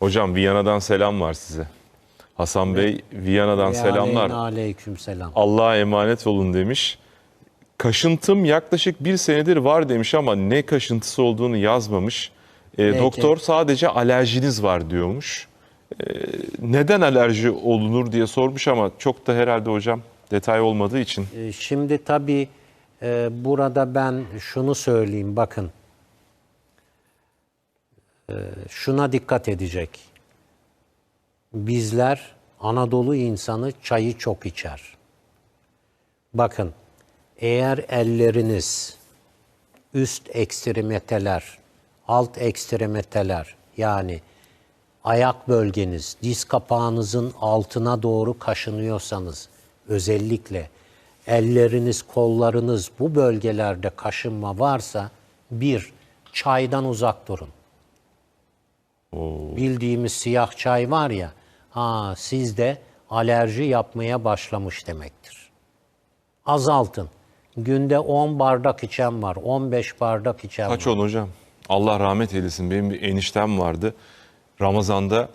Hocam Viyana'dan selam var size. Hasan Bey Viyana'dan selamlar. aleyküm selam. Allah'a emanet olun demiş. Kaşıntım yaklaşık bir senedir var demiş ama ne kaşıntısı olduğunu yazmamış. Peki. doktor sadece alerjiniz var diyormuş. Ee, neden alerji olunur diye sormuş ama çok da herhalde hocam detay olmadığı için. Ee, Şimdi tabii e, burada ben şunu söyleyeyim bakın. Ee, şuna dikkat edecek. Bizler Anadolu insanı çayı çok içer. Bakın eğer elleriniz üst ekstremiteler, alt ekstremiteler yani ayak bölgeniz, diz kapağınızın altına doğru kaşınıyorsanız özellikle elleriniz, kollarınız bu bölgelerde kaşınma varsa bir, çaydan uzak durun. Bildiğimiz siyah çay var ya, ha sizde alerji yapmaya başlamış demektir. Azaltın. Günde 10 bardak içen var, 15 bardak içen Kaç var. on hocam? Allah rahmet eylesin. Benim bir eniştem vardı. Ramazan'da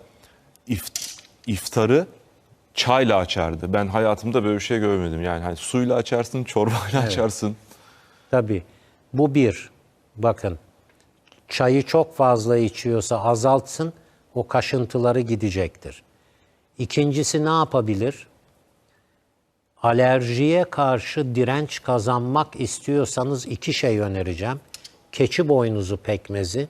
ift- iftarı çayla açardı. Ben hayatımda böyle bir şey görmedim. Yani hani suyla açarsın, çorbayla açarsın. Tabii. Bu bir. Bakın. Çayı çok fazla içiyorsa azaltsın. O kaşıntıları gidecektir. İkincisi ne yapabilir? Alerjiye karşı direnç kazanmak istiyorsanız iki şey önereceğim. Keçi boynuzu pekmezi,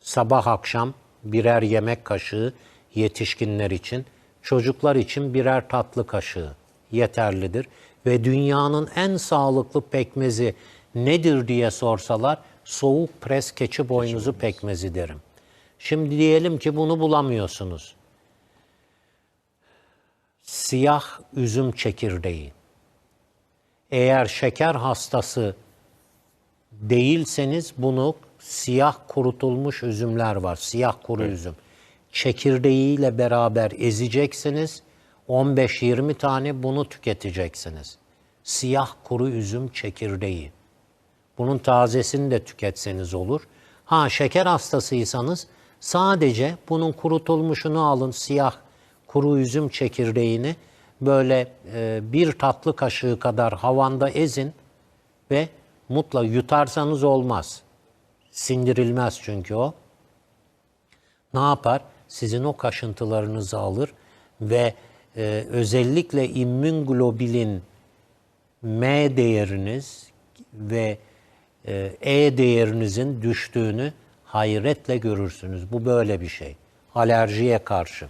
sabah akşam birer yemek kaşığı yetişkinler için, çocuklar için birer tatlı kaşığı yeterlidir. Ve dünyanın en sağlıklı pekmezi nedir diye sorsalar soğuk pres keçi boynuzu pekmezi derim. Şimdi diyelim ki bunu bulamıyorsunuz. Siyah üzüm çekirdeği. Eğer şeker hastası değilseniz bunu siyah kurutulmuş üzümler var. Siyah kuru üzüm. Çekirdeğiyle beraber ezeceksiniz. 15-20 tane bunu tüketeceksiniz. Siyah kuru üzüm çekirdeği. Bunun tazesini de tüketseniz olur. Ha şeker hastasıysanız sadece bunun kurutulmuşunu alın siyah kuru üzüm çekirdeğini böyle e, bir tatlı kaşığı kadar havanda ezin ve mutla yutarsanız olmaz. Sindirilmez çünkü o. Ne yapar? Sizin o kaşıntılarınızı alır ve e, özellikle immün globulin M değeriniz ve E değerinizin düştüğünü hayretle görürsünüz. Bu böyle bir şey. Alerjiye karşı.